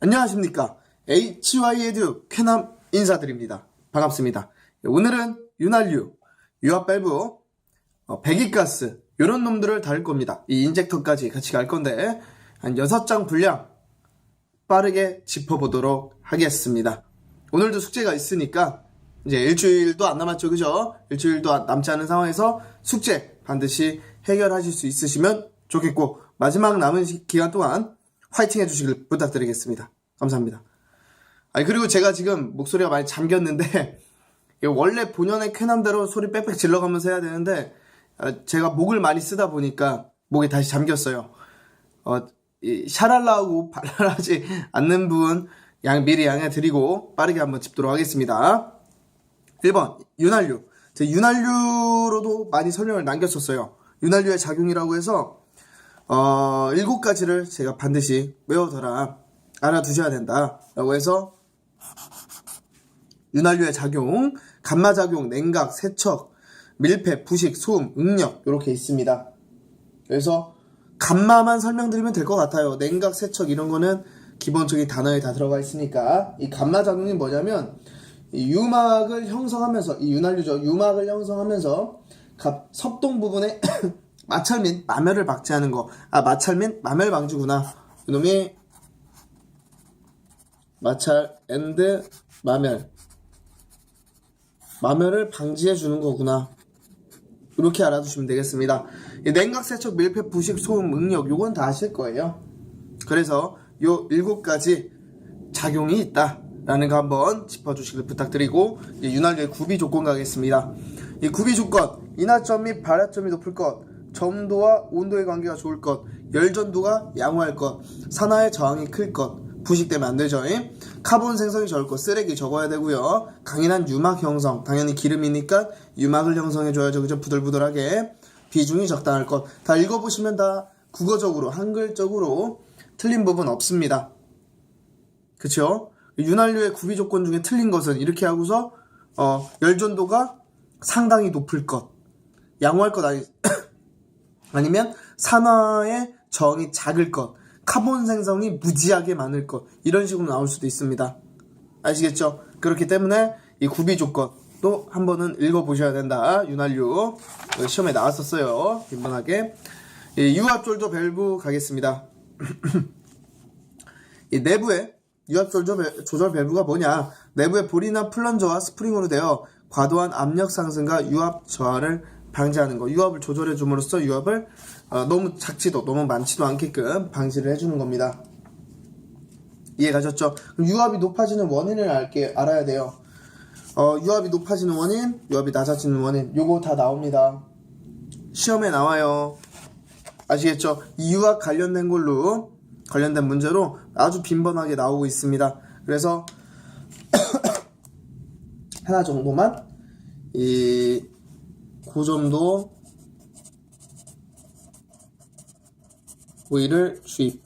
안녕하십니까. HY에듀 쾌남 인사드립니다. 반갑습니다. 오늘은 윤활유, 유압밸브, 어, 배기가스, 이런 놈들을 다룰 겁니다. 이 인젝터까지 같이 갈 건데, 한 6장 분량 빠르게 짚어보도록 하겠습니다. 오늘도 숙제가 있으니까, 이제 일주일도 안 남았죠, 그죠? 일주일도 안- 남지 않은 상황에서 숙제 반드시 해결하실 수 있으시면 좋겠고, 마지막 남은 시- 기간 동안 화이팅 해주시길 부탁드리겠습니다. 감사합니다. 아니, 그리고 제가 지금 목소리가 많이 잠겼는데, 원래 본연의 쾌남대로 소리 빽빽 질러가면서 해야 되는데, 어, 제가 목을 많이 쓰다 보니까 목이 다시 잠겼어요. 어, 이 샤랄라하고 발랄하지 않는 분 양, 미리 양해 드리고 빠르게 한번 짚도록 하겠습니다. 1번, 윤활유. 제 윤활유로도 많이 설명을 남겼었어요. 윤활유의 작용이라고 해서, 어, 일곱 가지를 제가 반드시 외워둬라. 알아두셔야 된다. 라고 해서, 윤활유의 작용, 감마작용, 냉각, 세척, 밀폐, 부식, 소음, 응력, 이렇게 있습니다. 그래서, 감마만 설명드리면 될 것 같아요. 냉각, 세척, 이런 거는 기본적인 단어에 다 들어가 있으니까, 이 감마작용이 뭐냐면, 이 유막을 형성하면서, 이 윤활유죠. 유막을 형성하면서, 갑- 섭동 부분에 마찰 및 마멸을 방지하는 거. 아, 마찰 및 마멸 방지구나. 이놈이 마찰 앤드 마멸. 마멸을 방지해 주는 거구나. 이렇게 알아두시면 되겠습니다. 이 냉각, 세척, 밀폐, 부식, 소음, 응력 요건 다 아실 거예요. 그래서 요 일곱 가지 작용이 있다 라는 거 한번 짚어주시길 부탁드리고 윤활유의 구비 조건 가겠습니다. 이 구비 조건 인하점 및 발화점이 높을 것, 점도와 온도의 관계가 좋을 것, 열전도가 양호할 것, 산화의 저항이 클 것, 부식되면 안 되죠. 잉? 카본 생성이 적을 것, 쓰레기 적어야 되고요. 강인한 유막 형성, 당연히 기름이니까 유막을 형성해줘야죠. 그죠? 부들부들하게. 비중이 적당할 것. 다 읽어보시면 다 국어적으로, 한글적으로 틀린 부분 없습니다. 그쵸? 윤활유의 구비 조건 중에 틀린 것은 이렇게 하고서, 어, 열전도가 상당히 높을 것. 양호할 것 아니, 아니면 산화의 저항이 작을 것. 카본 생성이 무지하게 많을 것. 이런 식으로 나올 수도 있습니다. 아시겠죠? 그렇기 때문에 이 구비 조건도 한 번은 읽어보셔야 된다. 윤활유. 시험에 나왔었어요. 빈번하게. 이 유압졸조 밸브 가겠습니다. 이 내부에 유압 조절, 밸- 조절 밸브가 뭐냐? 내부에 볼이나 플런저와 스프링으로 되어 과도한 압력 상승과 유압 저하를 방지하는 거. 유압을 조절해 줌으로써 유압을 어, 너무 작지도 너무 많지도 않게끔 방지를 해주는 겁니다. 이해 가셨죠? 그럼 유압이 높아지는 원인을 알게 알아야 돼요. 어, 유압이 높아지는 원인, 유압이 낮아지는 원인, 요거 다 나옵니다. 시험에 나와요. 아시겠죠? 이 유압 관련된 걸로 관련된 문제로 아주 빈번하게 나오고 있습니다. 그래서 하나 정도만 이 고점도 오일을 주입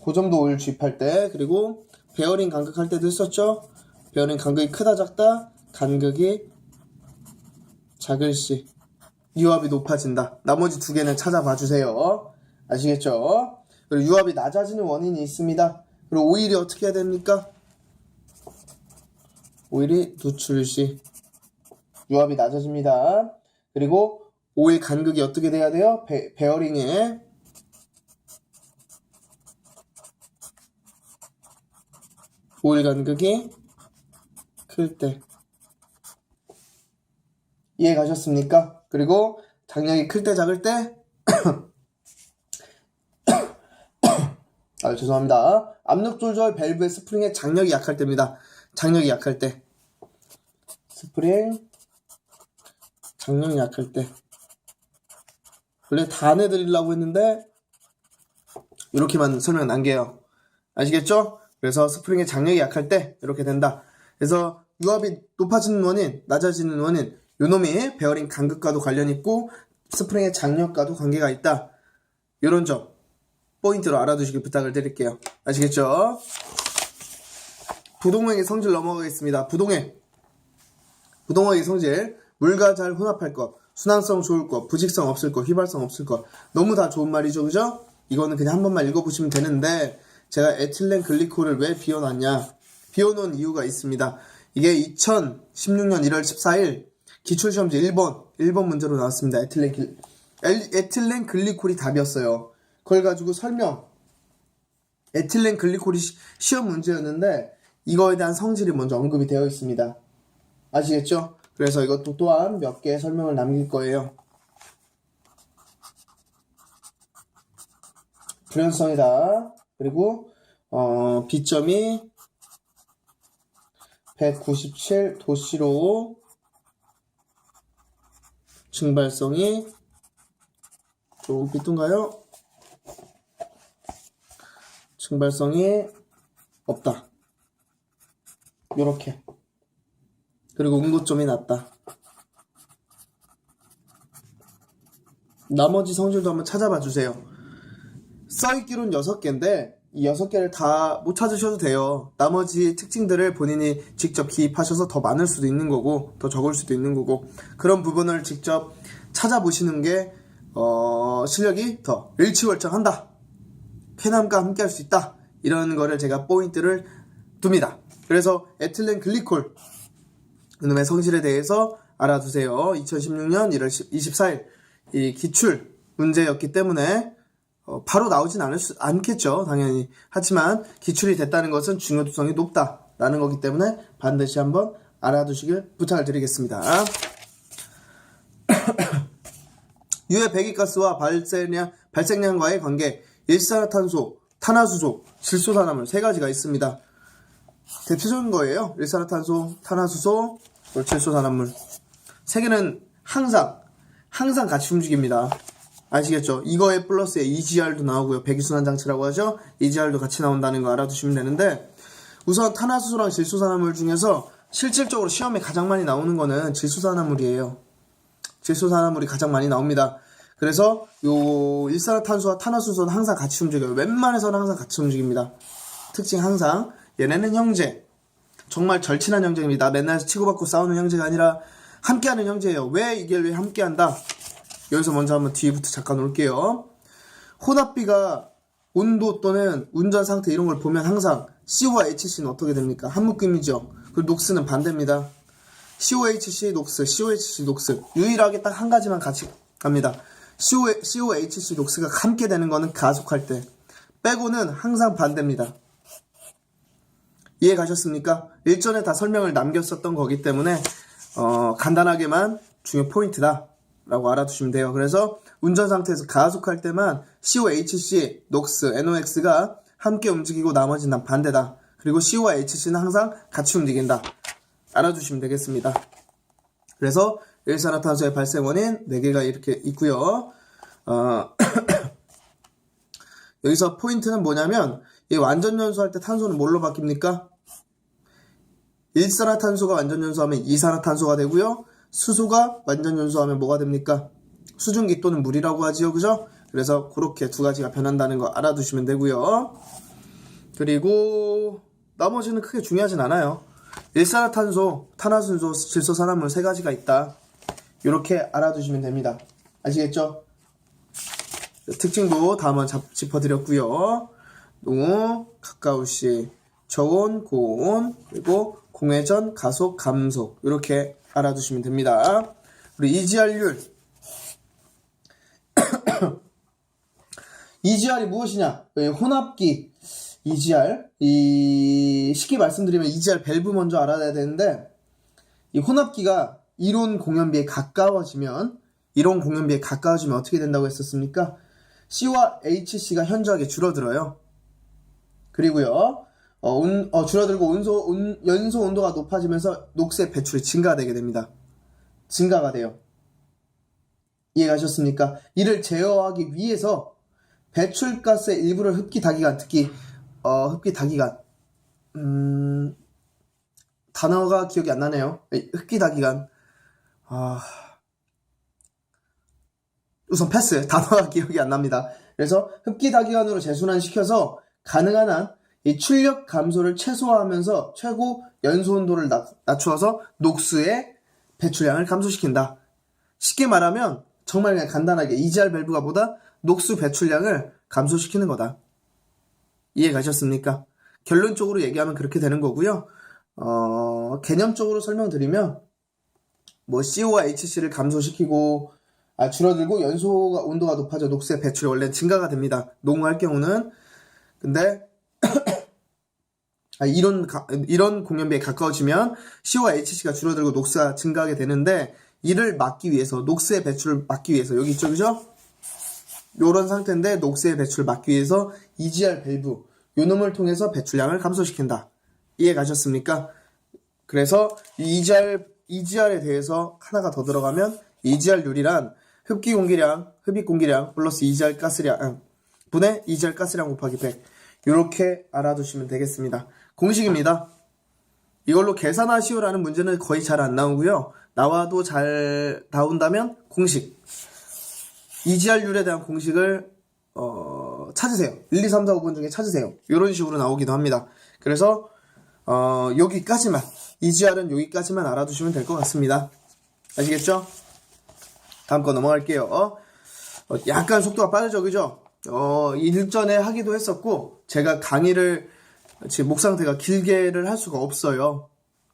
고점도 오일 주입할 때 그리고 베어링 간극할 때도 했었죠. 베어링 간극이 크다 작다 간극이 작을 시 유압이 높아진다. 나머지 두 개는 찾아봐 주세요. 아시겠죠? 그리고 유압이 낮아지는 원인이 있습니다. 그리고 오일이 어떻게 해야 됩니까? 오일이 누출 시 유압이 낮아집니다. 그리고 오일 간극이 어떻게 돼야 돼요? 베, 베어링에 오일 간극이 클 때. 이해 가셨습니까? 그리고 장력이 클 때 작을 때 아 죄송합니다. 압력 조절 밸브의 스프링의 장력이 약할 때입니다. 장력이 약할 때 스프링 장력이 약할 때 원래 다 내드리려고 했는데 이렇게만 설명 남겨요. 아시겠죠? 그래서 스프링의 장력이 약할 때 이렇게 된다. 그래서 유압이 높아지는 원인, 낮아지는 원인, 요놈이 베어링 간극과도 관련 있고 스프링의 장력과도 관계가 있다. 이런 점 포인트로 알아두시길 부탁을 드릴게요. 아시겠죠? 부동액의 성질 넘어가겠습니다. 부동액. 부동액의 성질. 물과 잘 혼합할 것. 순항성 좋을 것. 부식성 없을 것. 휘발성 없을 것. 너무 다 좋은 말이죠. 그죠? 이거는 그냥 한 번만 읽어보시면 되는데 제가 에틸렌 글리콜을 왜 비워놨냐? 비워놓은 이유가 있습니다. 이게 2016년 1월 14일 기출시험지 1번, 1번 문제로 나왔습니다. 에틸렌, 글, 엘- 에틸렌 글리콜이 답이었어요. 그걸 가지고 설명, 에틸렌 글리콜이 시- 시험 문제였는데 이거에 대한 성질이 먼저 언급이 되어 있습니다. 아시겠죠? 그래서 이것도 또한 몇 개 설명을 남길 거예요. 불연성이다. 그리고 어, B점이 197 도시로 증발성이 좀 삐뚤가요? 증발성이 없다. 요렇게. 그리고 응고점이 낮다. 나머지 성질도 한번 찾아봐 주세요. 써있기로는 6개인데 이 6개를 다 못 찾으셔도 돼요. 나머지 특징들을 본인이 직접 기입하셔서 더 많을 수도 있는 거고 더 적을 수도 있는 거고 그런 부분을 직접 찾아보시는 게 어, 실력이 더 일치월장한다. 쾌남과 함께 할 수 있다. 이런 거를 제가 포인트를 둡니다. 그래서 에틸렌 글리콜 그놈의 성질에 대해서 알아두세요. 2016년 1월 24일 이 기출 문제였기 때문에 어, 바로 나오진 않을 수, 않겠죠, 당연히. 하지만 기출이 됐다는 것은 중요도성이 높다라는 거기 때문에 반드시 한번 알아두시길 부탁을 드리겠습니다. 유해 배기가스와 발생량, 발생량과의 관계, 일산화탄소, 탄화수소, 질소산화물 세 가지가 있습니다. 대표적인 거예요. 일산화탄소, 탄화수소, 그리고 질소 산화물. 세 개는 항상, 항상 같이 움직입니다. 아시겠죠? 이거에 플러스에 EGR도 나오고요. 배기순환 장치라고 하죠. EGR도 같이 나온다는 거 알아두시면 되는데 우선 탄화수소랑 질소산화물 중에서 실질적으로 시험에 가장 많이 나오는 거는 질소산화물이에요. 질소산화물이 가장 많이 나옵니다. 그래서 요 일산화탄소와 탄화수소는 항상 같이 움직여요. 웬만해서는 항상 같이 움직입니다. 특징 항상 얘네는 형제. 정말 절친한 형제입니다. 맨날 치고받고 싸우는 형제가 아니라 함께하는 형제예요. 왜 이게 왜 함께한다? 여기서 먼저 한번 뒤부터 잠깐 올게요. 혼합비가 온도 또는 운전 상태 이런 걸 보면 항상 C와 HC는 어떻게 됩니까? 한 묶음이죠. 그리고 녹스는 반대입니다. COHC 녹스, COHC 녹스. 유일하게 딱 한 가지만 같이 갑니다. CO, COHC 녹스가 함께 되는 거는 가속할 때. 빼고는 항상 반대입니다. 이해 가셨습니까? 일전에 다 설명을 남겼었던 거기 때문에 어, 간단하게만 중요 포인트다 라고 알아두시면 돼요. 그래서 운전 상태에서 가속할 때만 COHC, NOx, NOx가 함께 움직이고 나머지는 다 반대다. 그리고 C와 HC는 항상 같이 움직인다. 알아두시면 되겠습니다. 그래서 일산화탄소의 발생 원인 4개가 이렇게 있고요. 어, 여기서 포인트는 뭐냐면 이 완전 연소할 때 탄소는 뭘로 바뀝니까? 일산화탄소가 완전 연소하면 이산화탄소가 되고요. 수소가 완전 연소하면 뭐가 됩니까? 수증기 또는 물이라고 하지요. 그죠? 그래서 그렇게 두 가지가 변한다는 거 알아두시면 되고요. 그리고 나머지는 크게 중요하진 않아요. 일산화탄소, 탄화순소, 질소산화물 세 가지가 있다. 이렇게 알아두시면 됩니다. 아시겠죠? 특징도 다 한번 잡- 짚어드렸고요. 농후, 가까우시, 저온, 고온, 그리고 공회전, 가속, 감속 이렇게 알아두시면 됩니다. 그리고 EGR율 EGR이 무엇이냐? 예, 혼합기 EGR 이 쉽게 말씀드리면 EGR 밸브 먼저 알아야 되는데 이 혼합기가 이론 공연비에 가까워지면 이론 공연비에 가까워지면 어떻게 된다고 했었습니까? C와 HC가 현저하게 줄어들어요. 그리고요, 어, 운- 어, 줄어들고 온소, 온- 연소 온도가 높아지면서 녹색 배출이 증가되게 됩니다. 증가가 돼요. 이해가셨습니까? 이를 제어하기 위해서 배출가스의 일부를 흡기 다기간, 특히 어, 흡기 다기간, 음, 단어가 기억이 안 나네요. 네, 흡기 다기간, 아, 우선 패스. 단어가 기억이 안 납니다. 그래서 흡기 다기간으로 재순환 시켜서 가능한 한 이 출력 감소를 최소화하면서 최고 연소 온도를 낮, 낮추어서 녹수의 배출량을 감소시킨다. 쉽게 말하면 정말 그냥 간단하게 EGR 밸브가 보다 녹수 배출량을 감소시키는 거다. 이해 가셨습니까? 결론적으로 얘기하면 그렇게 되는 거고요. 어, 개념적으로 설명드리면 뭐 CO와 HC를 감소시키고 아, 줄어들고 연소가 온도가 높아져 녹색 배출이 원래 증가가 됩니다. 농후할 경우는 근데 아, 이런 가- 이런 공연비에 가까워지면 CO와 HC가 줄어들고 녹스가 증가하게 되는데 이를 막기 위해서 녹스의 배출을 막기 위해서 여기 있죠 그죠? 요런 상태인데 녹스의 배출을 막기 위해서 EGR 밸브 요 놈을 통해서 배출량을 감소시킨다. 이해 가셨습니까? 그래서 이 EGR EGR에 대해서 하나가 더 들어가면 EGR률이란 흡기 공기량, 흡입 공기량 플러스 EGR 가스량 아, 분의 EGR 가스량 곱하기 100 이렇게 알아두시면 되겠습니다. 공식입니다. 이걸로 계산하시오라는 문제는 거의 잘 안 나오고요. 나와도 잘 나온다면 공식. EGR률에 대한 공식을 어, 찾으세요. 1, 2, 3, 4, 5번 중에 찾으세요. 이런 식으로 나오기도 합니다. 그래서 어, 여기까지만 EGR은 여기까지만 알아두시면 될 것 같습니다. 아시겠죠? 다음 거 넘어갈게요. 어, 어, 약간 속도가 빠르죠, 그죠? 어, 일전에 하기도 했었고 제가 강의를 지금 목 상태가 길게를 할 수가 없어요.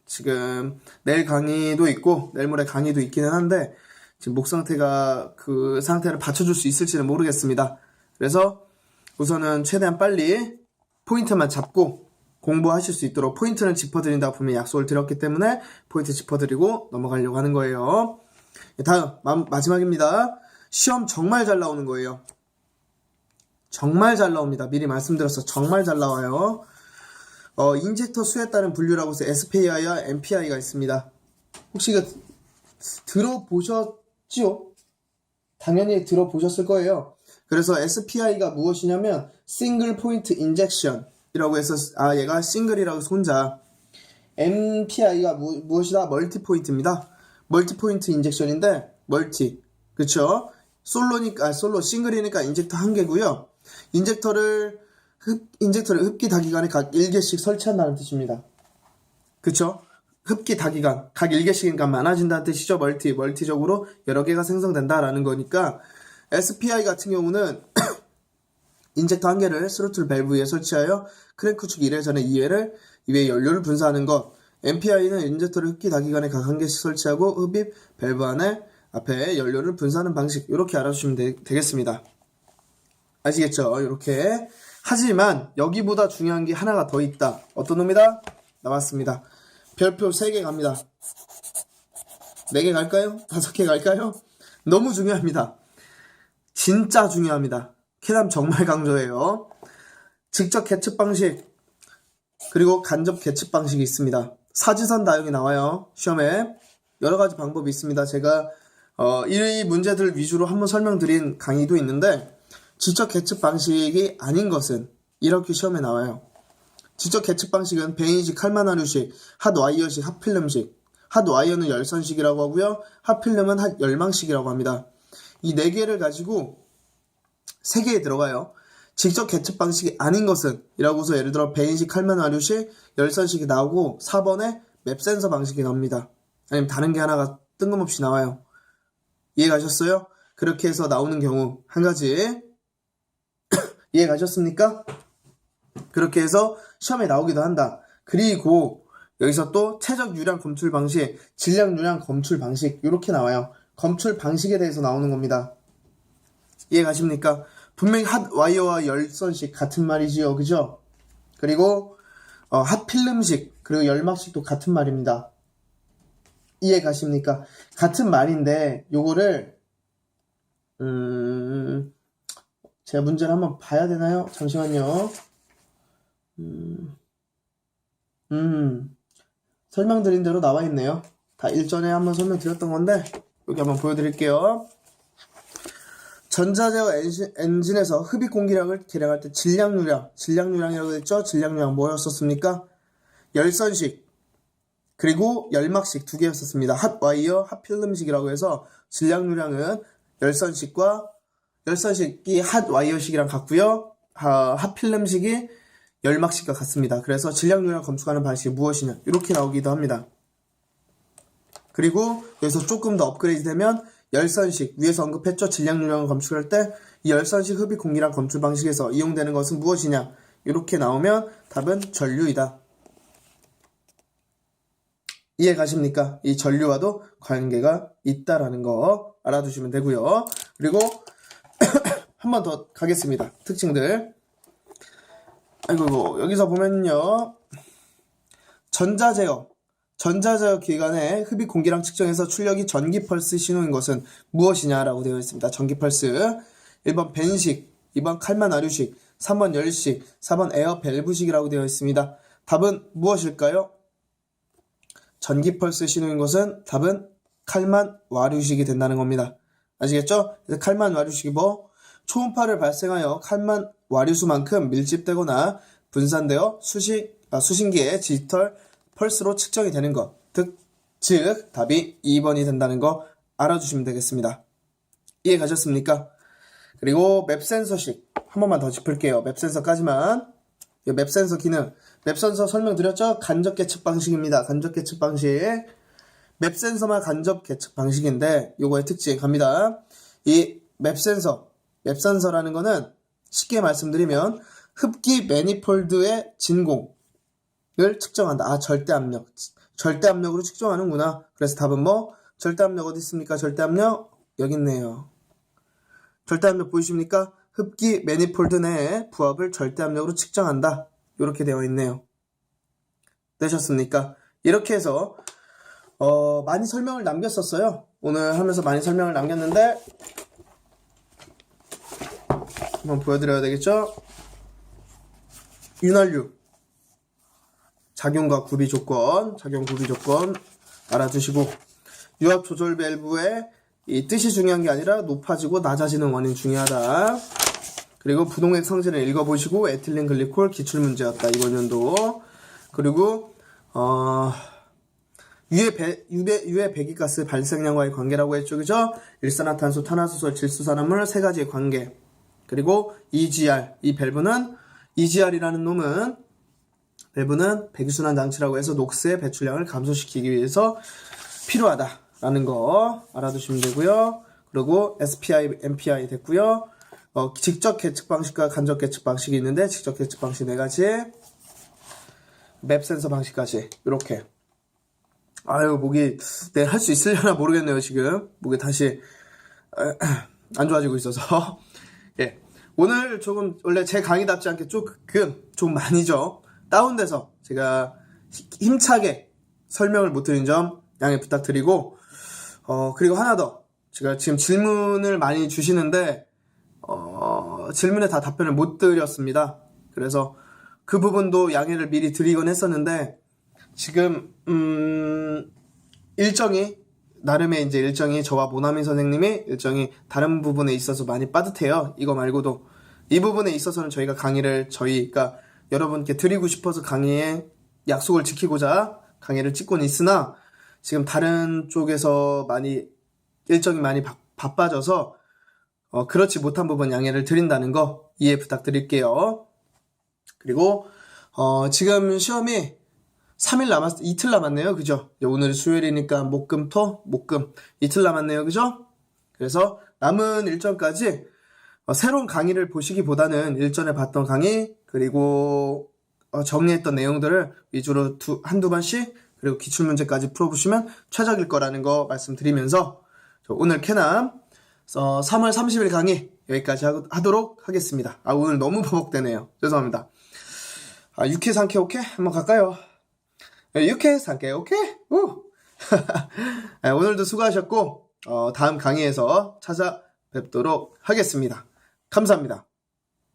지금 내일 강의도 있고 내일 모레 강의도 있기는 한데 지금 목 상태가 그 상태를 받쳐줄 수 있을지는 모르겠습니다. 그래서 우선은 최대한 빨리 포인트만 잡고 공부하실 수 있도록 포인트는 짚어드린다고 분명히 약속을 드렸기 때문에 포인트 짚어드리고 넘어가려고 하는 거예요. 다음 마, 마지막입니다. 시험 정말 잘 나오는 거예요. 정말 잘 나옵니다. 미리 말씀드렸어. 정말 잘 나와요. 어, 인젝터 수에 따른 분류라고 해서 SPI와 MPI가 있습니다. 혹시 이거 들어보셨지요? 당연히 들어보셨을 거예요. 그래서 SPI가 무엇이냐면 싱글 포인트 인젝션이라고 해서 아 얘가 싱글이라고 해서 혼자 MPI가 무, 무엇이다? 멀티 포인트입니다. 멀티 포인트 인젝션인데 멀티 그쵸? 솔로니까 아, 솔로 싱글이니까 인젝터 한 개고요. 인젝터를 흡, 인젝터를 흡기 다기간에 각 1개씩 설치한다는 뜻입니다. 그쵸? 흡기 다기간 각 1개씩이니까 많아진다는 뜻이죠. 멀티 멀티적으로 여러 개가 생성된다라는 거니까 SPI 같은 경우는 인젝터 한 개를 스로틀 밸브 위에 설치하여 크랭크 축 1회 전에 2회를 2회 연료를 분사하는 것. MPI는 인젝터를 흡기 다기간에 각 한 개씩 설치하고 흡입 밸브 안에 앞에 연료를 분사하는 방식. 이렇게 알아주시면 되, 되겠습니다. 아시겠죠? 이렇게. 하지만 여기보다 중요한 게 하나가 더 있다. 어떤 놈이다? 나왔습니다. 별표 3개 갑니다. 4개 갈까요? 5개 갈까요? 너무 중요합니다. 진짜 중요합니다. 캐담 정말 강조해요. 직접 개측 방식 그리고 간접 개측 방식이 있습니다. 사지선 다용이 나와요. 시험에 여러 가지 방법이 있습니다. 제가 어, 이 문제들 위주로 한번 설명드린 강의도 있는데 직접 개측 방식이 아닌 것은 이렇게 시험에 나와요. 직접 개측 방식은 베인식, 칼마나류식, 핫와이어식, 핫필름식. 핫와이어는 열선식이라고 하고요. 핫필름은 핫열망식이라고 합니다. 이 네 개를 가지고 세 개에 들어가요. 직접 개측 방식이 아닌 것은 이라고서 예를 들어 베인식, 칼마나류식, 열선식이 나오고 4번에 맵 센서 방식이 나옵니다. 아니면 다른 게 하나가 뜬금없이 나와요. 이해 가셨어요? 그렇게 해서 나오는 경우 한 가지 이해 가셨습니까? 그렇게 해서 시험에 나오기도 한다. 그리고 여기서 또 최적 유량 검출 방식, 질량 유량 검출 방식 이렇게 나와요. 검출 방식에 대해서 나오는 겁니다. 이해 가십니까? 분명히 핫 와이어와 열선식 같은 말이지요, 그죠? 그리고 어, 핫 필름식 그리고 열막식도 같은 말입니다. 이해 가십니까? 같은 말인데 요거를 음 제가 문제를 한번 봐야 되나요? 잠시만요. 음, 음, 설명드린 대로 나와 있네요. 다 일전에 한번 설명드렸던 건데, 여기 한번 보여드릴게요. 전자제어 엔진, 엔진 에서 흡입 공기량을 계량할 때 질량유량, 질량유량이라고 했죠? 질량유량 뭐였었습니까? 열선식, 그리고 열막식 두 개였었습니다. 핫와이어, 핫필름식이라고 해서 질량유량은 열선식과 열선식이 핫 와이어식이랑 같고요. 하, 핫필름식이 열막식과 같습니다. 그래서 질량유량 검출하는 방식이 무엇이냐 이렇게 나오기도 합니다. 그리고 여기서 조금 더 업그레이드 되면 열선식 위에서 언급했죠. 질량유량을 검출할 때 이 열선식 흡입 공기량 검출 방식에서 이용되는 것은 무엇이냐 이렇게 나오면 답은 전류이다. 이해 가십니까? 이 전류와도 관계가 있다라는 거 알아두시면 되고요. 그리고 한 번 더 가겠습니다. 특징들. 아이고 여기서 보면요. 전자제어 전자제어 기관의 흡입 공기량 측정해서 출력이 전기 펄스 신호인 것은 무엇이냐라고 되어 있습니다. 전기 펄스 1번 벤식, 2번 칼만 아류식, 3번 열식, 4번 에어 밸브식이라고 되어 있습니다. 답은 무엇일까요? 전기 펄스 신호인 것은 답은 칼만 와류식이 된다는 겁니다. 아시겠죠? 칼만 와류식이 뭐 초음파를 발생하여 칼만 와류수만큼 밀집되거나 분산되어 수식 아, 수신기의 디지털 펄스로 측정이 되는 것. 즉, 즉 답이 2번이 된다는 거 알아주시면 되겠습니다. 이해 가셨습니까? 그리고 맵 센서식 한 번만 더 짚을게요. 맵 센서까지만. 이맵 센서 기능. 맵 센서 설명드렸죠? 간접 계측 방식입니다. 간접 계측 방식. 맵 센서만 간접 계측 방식인데 요거의 특징 갑니다. 이 맵 센서, 맵 센서라는 거는 쉽게 말씀드리면 흡기 매니폴드의 진공을 측정한다. 아 절대 압력, 절대 압력으로 측정하는구나. 그래서 답은 뭐 절대 압력 어디 있습니까? 절대 압력 여기 있네요. 절대 압력 보이십니까? 흡기 매니폴드 내의 부합을 절대 압력으로 측정한다. 이렇게 되어 있네요. 되셨습니까? 이렇게 해서 어, 많이 설명을 남겼었어요. 오늘 하면서 많이 설명을 남겼는데 한번 보여드려야 되겠죠? 윤활유 작용과 구비 조건, 작용 구비 조건 알아두시고 유압 조절 밸브의 이 뜻이 중요한 게 아니라 높아지고 낮아지는 원인 중요하다. 그리고 부동액 성질을 읽어보시고 에틸렌 글리콜 기출 문제였다 이번 연도. 그리고 어 유해 배, 유해, 유해 배기가스 발생량과의 관계라고 했죠, 그죠? 일산화탄소, 탄화수소, 질소산화물 세 가지의 관계. 그리고 EGR 이 밸브는 EGR이라는 놈은 밸브는 배기순환 장치라고 해서 녹스의 배출량을 감소시키기 위해서 필요하다라는 거 알아두시면 되고요. 그리고 SPI, MPI 됐고요. 어, 직접 계측 방식과 간접 계측 방식이 있는데 직접 계측 방식 네 가지, 맵 센서 방식까지 이렇게. 아유 목이 네할수 있으려나 모르겠네요 지금 목이 다시 안 좋아지고 있어서 예 오늘 조금 원래 제 강의답지 않게 조금 좀 많이죠. 다운돼서 제가 힘차게 설명을 못 드린 점 양해 부탁드리고 어 그리고 하나 더. 제가 지금 질문을 많이 주시는데 어 질문에 다 답변을 못 드렸습니다. 그래서 그 부분도 양해를 미리 드리곤 했었는데 지금 음 일정이 나름의 이제 일정이 저와 모나민 선생님의 일정이 다른 부분에 있어서 많이 빠듯해요. 이거 말고도 이 부분에 있어서는 저희가 강의를 저희가 여러분께 드리고 싶어서 강의에 약속을 지키고자 강의를 찍고는 있으나 지금 다른 쪽에서 많이 일정이 많이 바, 바빠져서 어, 그렇지 못한 부분 양해를 드린다는 거 이해 부탁드릴게요. 그리고 어, 지금 시험이 3일 남았, 이틀 남았네요. 그죠? 오늘 수요일이니까 목 금, 토, 목 금. 이틀 남았네요. 그죠? 그래서 남은 일정까지 어, 새로운 강의를 보시기보다는 일전에 봤던 강의, 그리고 어, 정리했던 내용들을 위주로 두, 한두 번씩, 그리고 기출문제까지 풀어보시면 최적일 거라는 거 말씀드리면서 오늘 캐남 어, 3월 30일 강의 여기까지 하, 하도록 하겠습니다. 아, 오늘 너무 버벅대네요. 죄송합니다. 아, 6회, 3회, 오케이? 한번 갈까요? 이렇게 살게 오케이 우. 네, 오늘도 수고하셨고 어, 다음 강의에서 찾아뵙도록 하겠습니다. 감사합니다.